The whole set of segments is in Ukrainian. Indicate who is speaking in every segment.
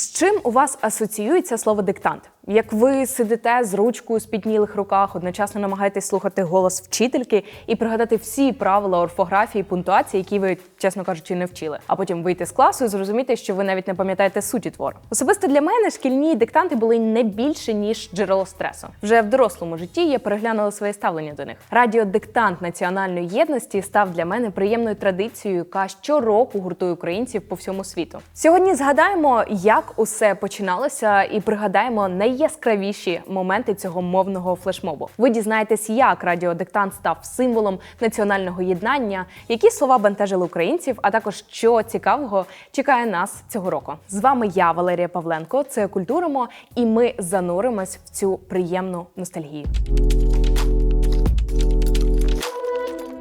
Speaker 1: З чим у вас асоціюється слово диктант? Як ви сидите з ручкою спітнілих руках, одночасно намагаєтесь слухати голос вчительки і пригадати всі правила орфографії, пунктуації, які ви, чесно кажучи, не вчили, а потім вийти з класу і зрозуміти, що ви навіть не пам'ятаєте суті твору. Особисто для мене шкільні диктанти були не більше ніж джерело стресу. Вже в дорослому житті я переглянула своє ставлення до них. Радіодиктант національної єдності став для мене приємною традицією, яка щороку гуртує українців по всьому світу. Сьогодні згадаємо, як усе починалося, і пригадаємо найяскравіші моменти цього мовного флешмобу. Ви дізнаєтесь, як радіодиктант став символом національного єднання, які слова бентежили українців, а також що цікавого чекає нас цього року. З вами я, Валерія Павленко. Це культуримо, і ми зануримось в цю приємну ностальгію.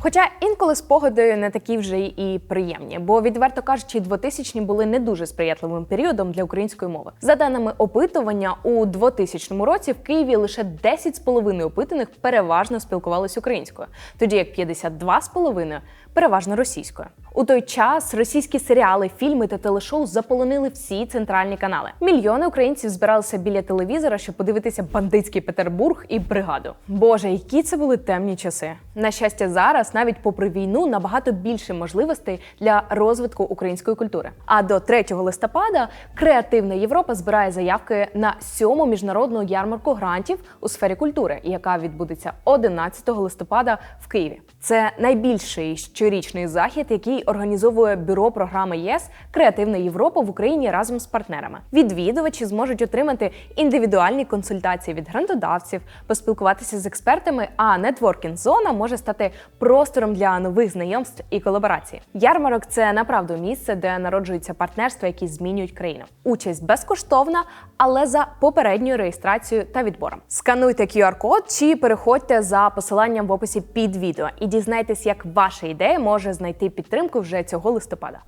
Speaker 1: Хоча інколи спогади не такі вже і приємні, бо відверто кажучи, 2000-ні були не дуже сприятливим періодом для української мови. За даними опитування, у 2000 році в Києві лише 10,5 опитаних переважно спілкувалися українською, тоді як 52,5 переважно російською. У той час російські серіали, фільми та телешоу заполонили всі центральні канали. Мільйони українців збиралися біля телевізора, щоб подивитися бандитський Петербург і бригаду. Боже, які це були темні часи. На щастя, зараз, навіть попри війну, набагато більше можливостей для розвитку української культури. А до 3 листопада креативна Європа збирає заявки на сьому міжнародну ярмарку грантів у сфері культури, яка відбудеться 11 листопада в Києві. Це найбільший щорічний захід, який організовує бюро програми ЄС Креативна Європа в Україні разом з партнерами. Відвідувачі зможуть отримати індивідуальні консультації від грантодавців, поспілкуватися з експертами. А нетворкінг зона може стати простором для нових знайомств і колаборацій. Ярмарок це направду місце, де народжуються партнерства, які змінюють країну. Участь безкоштовна, але за попередньою реєстрацією та відбором. Скануйте QR-код чи переходьте за посиланням в описі під відео і дізнайтесь, як ваша ідея може знайти підтримку вже цього листопада.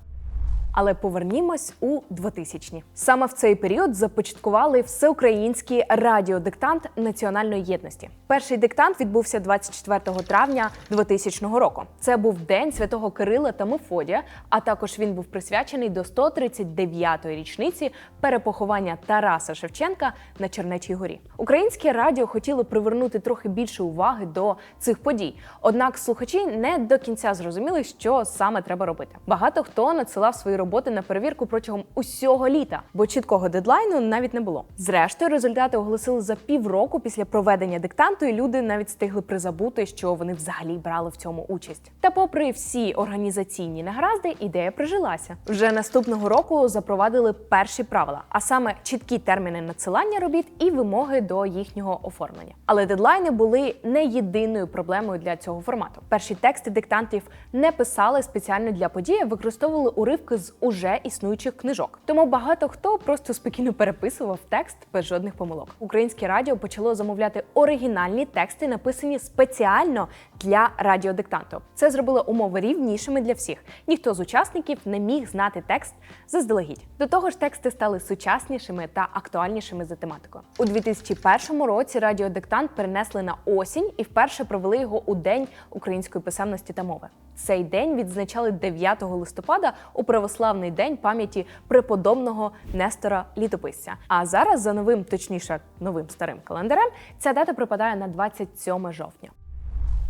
Speaker 1: Але повернімось у 2000-ні. Саме в цей період започаткували всеукраїнський радіодиктант національної єдності. Перший диктант відбувся 24 травня 2000 року. Це був день святого Кирила та Мефодія, а також він був присвячений до 139-ї річниці перепоховання Тараса Шевченка на Чернечій горі. Українське радіо хотіло привернути трохи більше уваги до цих подій. Однак слухачі не до кінця зрозуміли, що саме треба робити. Багато хто надсилав свої роботи на перевірку протягом усього літа, бо чіткого дедлайну навіть не було. Зрештою, результати оголосили за півроку після проведення диктанту, і люди навіть встигли призабути, що вони взагалі брали в цьому участь. Та, попри всі організаційні негаразди, ідея прижилася. Вже наступного року запровадили перші правила, а саме чіткі терміни надсилання робіт і вимоги до їхнього оформлення. Але дедлайни були не єдиною проблемою для цього формату. Перші тексти диктантів не писали спеціально для події, використовували уривки з уже існуючих книжок. Тому багато хто просто спокійно переписував текст без жодних помилок. Українське радіо почало замовляти оригінальні тексти, написані спеціально для радіодиктанту. Це зробило умови рівнішими для всіх. Ніхто з учасників не міг знати текст заздалегідь. До того ж, тексти стали сучаснішими та актуальнішими за тематикою. У 2001 році радіодиктант перенесли на осінь і вперше провели його у день української писемності та мови. Цей день відзначали 9 листопада у православний день пам'яті преподобного Нестора Літописця. А зараз, за новим, точніше, новим старим календарем, ця дата припадає на 27 жовтня.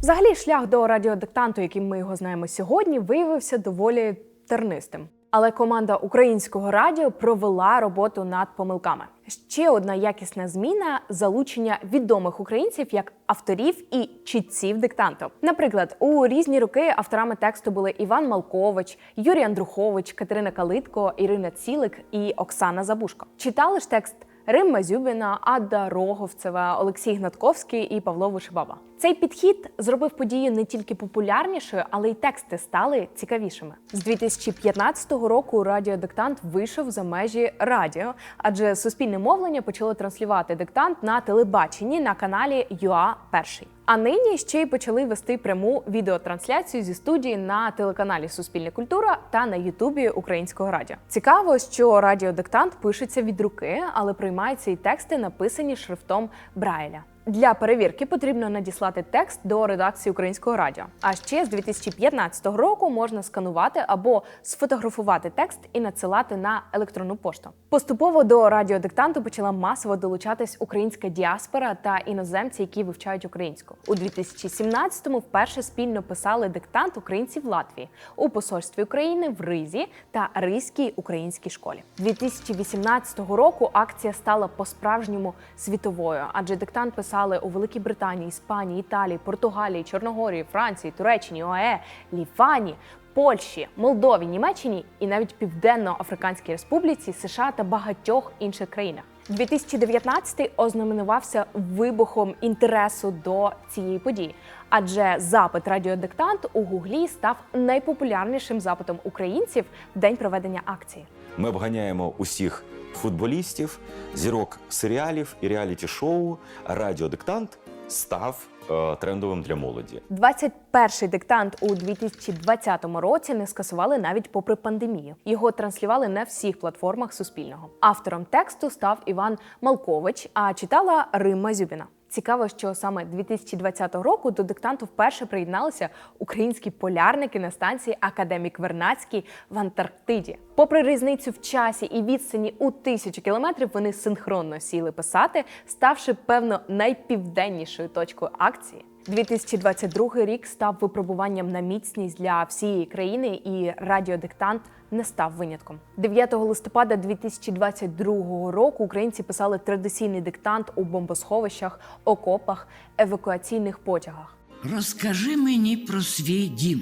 Speaker 1: Взагалі, шлях до радіодиктанту, яким ми його знаємо сьогодні, виявився доволі тернистим. Але команда українського радіо провела роботу над помилками. Ще одна якісна зміна залучення відомих українців як авторів і чітців диктанту. Наприклад, у різні роки авторами тексту були Іван Малкович, Юрій Андрухович, Катерина Калитко, Ірина Цілик і Оксана Забушко. Читали ж текст Римма Зюбіна, Ада Роговцева, Олексій Гнатковський і Павло Вишибаба. Цей підхід зробив подію не тільки популярнішою, але й тексти стали цікавішими. З 2015 року радіодиктант вийшов за межі радіо, адже суспільне мовлення почало транслювати диктант на телебаченні на каналі ЮА Перший. А нині ще й почали вести пряму відеотрансляцію зі студії на телеканалі Суспільна культура та на Ютубі Українського радіо. Цікаво, що радіодиктант пишеться від руки, але приймаються і тексти, написані шрифтом Брайля. Для перевірки потрібно надіслати текст до редакції українського радіо. А ще з 2015 року можна сканувати або сфотографувати текст і надсилати на електронну пошту. Поступово до радіодиктанту почала масово долучатись українська діаспора та іноземці, які вивчають українську. У 2017-му вперше спільно писали диктант українців Латвії у посольстві України в Ризі та Ризькій українській школі. 2018 року акція стала по-справжньому світовою, адже диктант писали у Великій Британії, Іспанії, Італії, Португалії, Чорногорії, Франції, Туреччині, ОАЕ, Лівані. Польщі, Молдові, Німеччині і навіть Південно-Африканській Республіці, США та багатьох інших країнах. 2019 ознаменувався вибухом інтересу до цієї події, адже запит радіодиктант у Гуглі став найпопулярнішим запитом українців в день проведення акції.
Speaker 2: Ми обганяємо усіх футболістів, зірок серіалів і реаліті-шоу. Радіодиктант став е, трендовим для молоді.
Speaker 1: 21-й диктант у 2020 році не скасували навіть попри пандемію. Його транслювали на всіх платформах Суспільного. Автором тексту став Іван Малкович, а читала Римма Зюбіна. Цікаво, що саме 2020 року до диктанту вперше приєдналися українські полярники на станції Академік Вернацький в Антарктиді. Попри різницю в часі і відстані у тисячу кілометрів, вони синхронно сіли писати, ставши певно найпівденнішою точкою акції. 2022 рік став випробуванням на міцність для всієї країни, і радіодиктант не став винятком. 9 листопада 2022 року українці писали традиційний диктант у бомбосховищах, окопах, евакуаційних потягах.
Speaker 3: Розкажи мені про свій дім.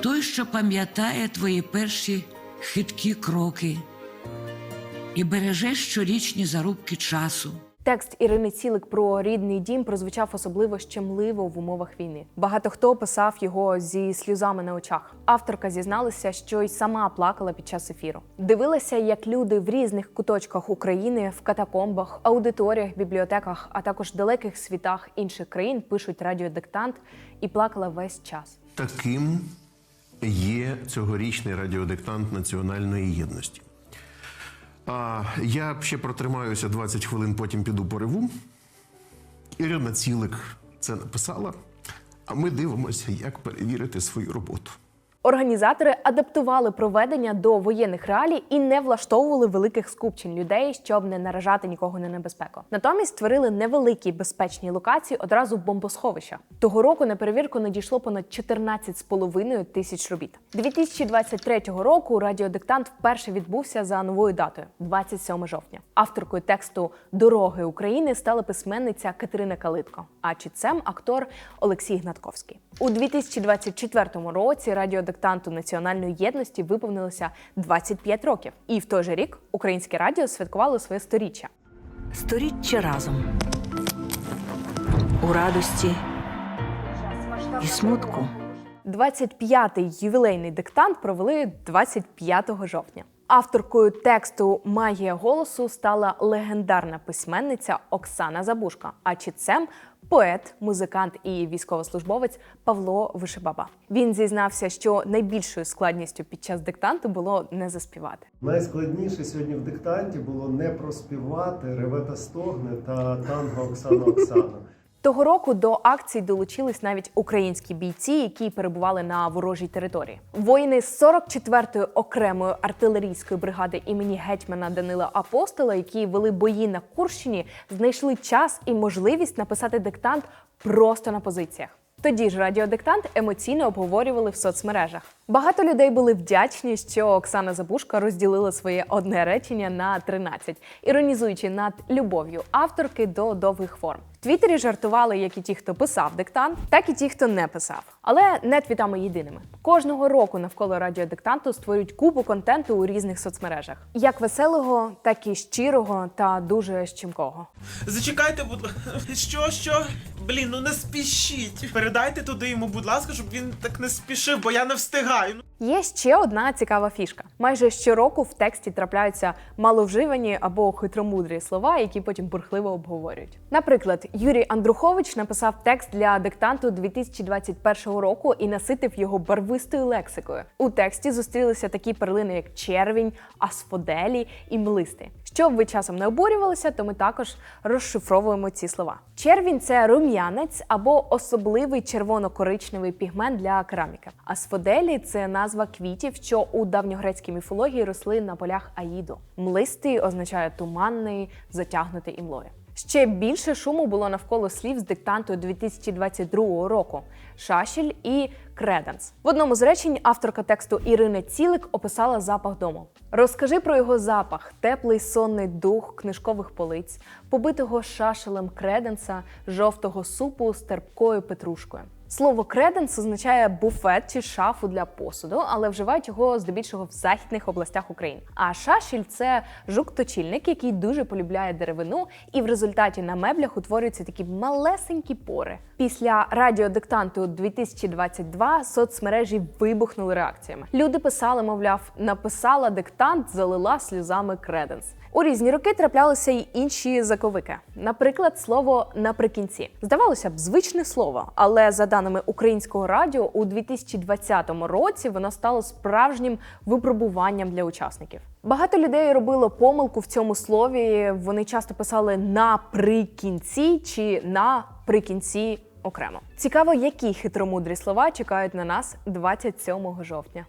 Speaker 3: Той, що пам'ятає твої перші хиткі кроки і береже щорічні зарубки часу.
Speaker 1: Текст Ірини Цілик про рідний дім прозвучав особливо щемливо в умовах війни. Багато хто писав його зі сльозами на очах. Авторка зізналася, що й сама плакала під час ефіру. Дивилася, як люди в різних куточках України, в катакомбах, аудиторіях, бібліотеках, а також далеких світах інших країн пишуть радіодиктант і плакала весь час.
Speaker 4: Таким є цьогорічний радіодиктант національної єдності. А я ще протримаюся 20 хвилин, потім піду по реву. Ірина Цілик це написала. А ми дивимося, як перевірити свою роботу.
Speaker 1: Організатори адаптували проведення до воєнних реалій і не влаштовували великих скупчень людей, щоб не наражати нікого на небезпеку. Натомість створили невеликі безпечні локації одразу в бомбосховищах. Того року на перевірку надійшло понад 14,5 тисяч робіт. 2023 року радіодиктант вперше відбувся за новою датою 27 жовтня. Авторкою тексту Дороги України стала письменниця Катерина Калитко, а читцем актор Олексій Гнатковський. У 2024 році радіодиктанту національної єдності виповнилося 25 років, і в той же рік українське радіо святкувало своє сторіччя.
Speaker 5: Сторіччя разом у радості і смутку.
Speaker 1: 25-й ювілейний диктант провели 25 жовтня. Авторкою тексту Магія голосу стала легендарна письменниця Оксана Забушка, а читцем поет, музикант і військовослужбовець Павло Вишибаба. Він зізнався, що найбільшою складністю під час диктанту було не заспівати.
Speaker 6: Найскладніше сьогодні в диктанті було не проспівати ревета стогне та танго Оксана Оксана.
Speaker 1: Того року до акції долучились навіть українські бійці, які перебували на ворожій території. Воїни з 44-ї окремої артилерійської бригади імені гетьмана Данила Апостола, які вели бої на Курщині, знайшли час і можливість написати диктант просто на позиціях. Тоді ж радіодиктант емоційно обговорювали в соцмережах. Багато людей були вдячні, що Оксана Забушка розділила своє одне речення на 13, іронізуючи над любов'ю авторки до довгих форм. В Твіттері жартували як і ті, хто писав диктант, так і ті, хто не писав. Але не твітами єдиними. Кожного року навколо радіодиктанту створюють купу контенту у різних соцмережах, як веселого, так і щирого та дуже щемкого.
Speaker 7: Зачекайте, будь ласка. Що, що? Блін, ну не спішіть. Передайте туди йому, будь ласка, щоб він так не спішив, бо я не встигаю. Ну,
Speaker 1: Є ще одна цікава фішка. Майже щороку в тексті трапляються маловживані або хитромудрі слова, які потім бурхливо обговорюють. Наприклад, Юрій Андрухович написав текст для диктанту 2021 року і наситив його барвистою лексикою. У тексті зустрілися такі перлини, як червінь, асфоделі і млисти. Щоб ви часом не обурювалися, то ми також розшифровуємо ці слова. Червінь це рум'янець або особливий червоно-коричневий пігмент для кераміки. Асфоделі це назва квітів, що у давньогрецькій міфології росли на полях Аїду. Млистий означає туманний, затягнутий імлою. Ще більше шуму було навколо слів з диктанту 2022 року Шашіль і Креденс. В одному з речень авторка тексту Ірина Цілик описала запах дому. Розкажи про його запах, теплий сонний дух книжкових полиць, побитого шашелем креденса, жовтого супу з терпкою петрушкою. Слово креденс означає буфет чи шафу для посуду, але вживають його здебільшого в західних областях України. А шашіль це жук-точильник, який дуже полюбляє деревину, і в результаті на меблях утворюються такі малесенькі пори. Після радіодиктанту 2022 соцмережі вибухнули реакціями. Люди писали, мовляв, написала диктант, залила сльозами креденс. У різні роки траплялися й інші заковики. Наприклад, слово наприкінці. Здавалося б, звичне слово, але за даними українського радіо, у 2020 році воно стало справжнім випробуванням для учасників. Багато людей робило помилку в цьому слові. Вони часто писали наприкінці чи наприкінці окремо. Цікаво, які хитромудрі слова чекають на нас 27 жовтня.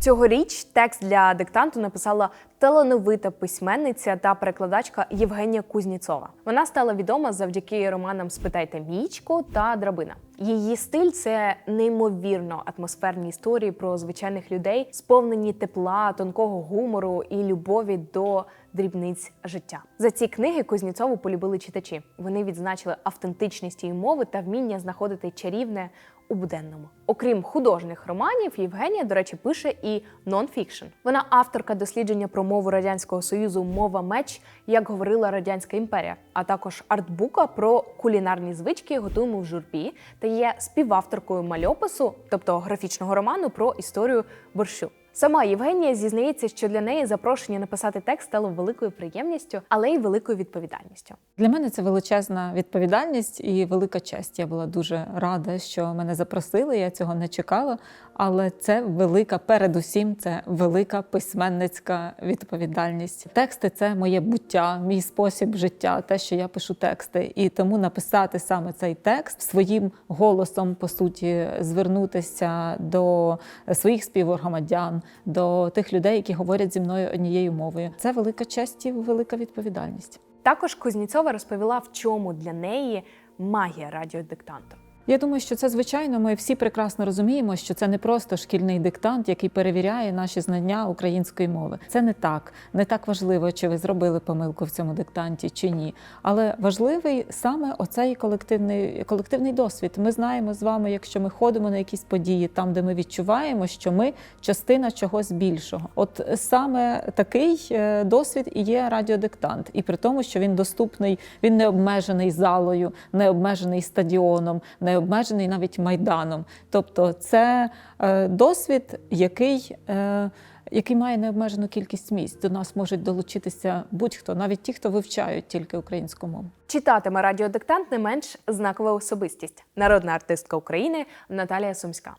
Speaker 1: Цьогоріч текст для диктанту написала талановита письменниця та перекладачка Євгенія Кузніцова. Вона стала відома завдяки романам Спитайте Мічко та Драбина. Її стиль це неймовірно атмосферні історії про звичайних людей, сповнені тепла, тонкого гумору і любові до дрібниць життя. За ці книги Кузніцову полюбили читачі. Вони відзначили автентичність її мови та вміння знаходити чарівне у буденному. Окрім художніх романів, Євгенія, до речі, пише і нонфікшн. Вона авторка дослідження про мову радянського союзу Мова меч, як говорила радянська імперія, а також артбука про кулінарні звички готуємо в журбі та є співавторкою мальопису, тобто графічного роману про історію борщу. Сама Євгенія зізнається, що для неї запрошення написати текст стало великою приємністю, але й великою відповідальністю.
Speaker 8: Для мене це величезна відповідальність і велика честь. Я була дуже рада, що мене запросили. Я цього не чекала. Але це велика, передусім, це велика письменницька відповідальність. Тексти це моє буття, мій спосіб життя, те, що я пишу тексти. І тому написати саме цей текст своїм голосом, по суті, звернутися до своїх співгромадян, до тих людей, які говорять зі мною однією мовою. Це велика честь і велика відповідальність.
Speaker 1: Також Кузніцова розповіла, в чому для неї магія радіодиктанту.
Speaker 8: Я думаю, що це звичайно. Ми всі прекрасно розуміємо, що це не просто шкільний диктант, який перевіряє наші знання української мови. Це не так, не так важливо, чи ви зробили помилку в цьому диктанті чи ні. Але важливий саме оцей колективний колективний досвід. Ми знаємо з вами, якщо ми ходимо на якісь події, там де ми відчуваємо, що ми частина чогось більшого. От саме такий е, досвід і є радіодиктант, і при тому, що він доступний, він не обмежений залою, не обмежений стадіоном, не обмежений навіть майданом. Тобто, це е, досвід, який. Е, який має необмежену кількість місць. До нас можуть долучитися будь-хто, навіть ті, хто вивчають тільки українську мову.
Speaker 1: Читатиме радіодиктант не менш знакова особистість, народна артистка України Наталія Сумська.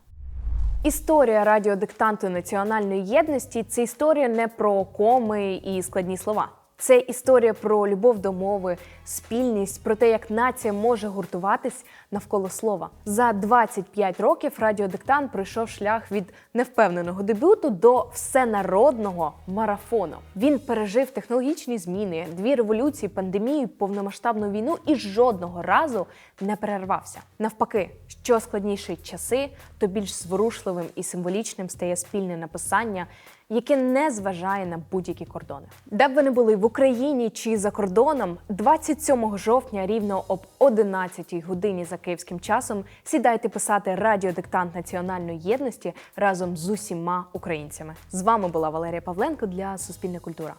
Speaker 1: Історія радіодиктанту національної єдності це історія не про коми і складні слова. Це історія про любов до мови, спільність, про те, як нація може гуртуватись навколо слова. За 25 років радіодиктант пройшов шлях від невпевненого дебюту до всенародного марафону. Він пережив технологічні зміни, дві революції, пандемію, повномасштабну війну і жодного разу не перервався. Навпаки, що складніші часи, то більш зворушливим і символічним стає спільне написання яке не зважає на будь-які кордони. Де б ви не були в Україні чи за кордоном, 27 жовтня, рівно об 11 годині за київським часом, сідайте писати радіодиктант національної єдності разом з усіма українцями. З вами була Валерія Павленко для Суспільна культура.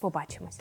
Speaker 1: Побачимось.